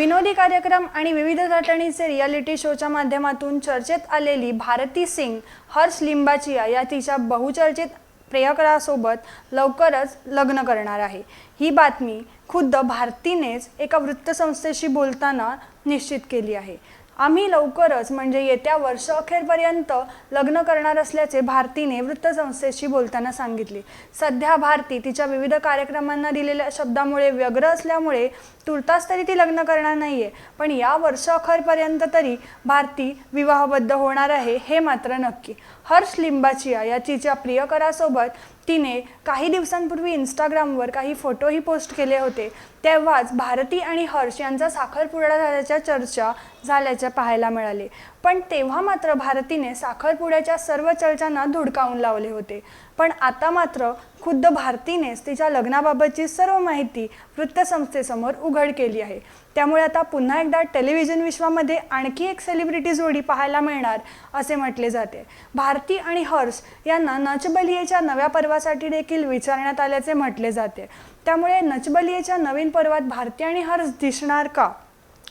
विनोदी कार्यक्रम आणि विविध थाटणीचे रियालिटी शोच्या माध्यमातून चर्चेत आलेली भारती सिंग हर्ष लिंबाचिया या तिच्या बहुचर्चित प्रियकरासोबत लवकरच लग्न करणार आहे. ही बातमी खुद्द भारतीनेच एका वृत्तसंस्थेशी बोलताना निश्चित केली आहे. आम्ही लवकरच म्हणजे येत्या वर्षअखेरपर्यंत लग्न करणार असल्याचे भारतीने वृत्तसंस्थेशी बोलताना सांगितले. सध्या भारती तिच्या विविध कार्यक्रमांना दिलेल्या शब्दामुळे व्यग्र असल्यामुळे तुर्तास तरी ती लग्न करणार नाहीये. पण या वर्षअखेरपर्यंत तरी भारती विवाहबद्ध होणार आहे हे मात्र नक्की. हर्ष लिंबाचिया या तिच्या प्रियकरासोबत तिने काही दिवसांपूर्वी इंस्टाग्रामवर काही फोटोही पोस्ट केले होते. तेव्हाच भारती आणि हर्ष यांचा साखरपुडा झाल्याच्या चर्चा झाल्याच्या पाहायला मिळाले. पण तेव्हा मात्र भारतीने साखरपुड्याच्या सर्व चर्चांना धुडकावून लावले होते. पण आता मात्र खुद्द भारतीनेच तिच्या लग्नाबाबतची सर्व माहिती वृत्तसंस्थेसमोर उघड केली आहे. त्यामुळे आता पुन्हा एकदा टेलिव्हिजन विश्वामध्ये आणखी एक सेलिब्रिटी जोडी पाहायला मिळणार असे म्हटले जाते. भारती आणि हर्ष यांना नचबलियेच्या नव्या पर्वासाठी देखील विचारण्यात आल्याचे म्हटले जाते. त्यामुळे नचबलियेच्या नवीन पर्वात भारती आणि हर्ष दिसणार का?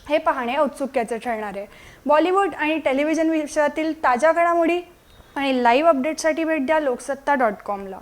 हे पाहणे औत्सुक्याचं ठरणार आहे. बॉलिवूड आणि टेलिव्हिजन विषयातील ताज्या घडामोडी आणि लाईव्ह अपडेटसाठी भेट द्या लोकसत्ता डॉट कॉमला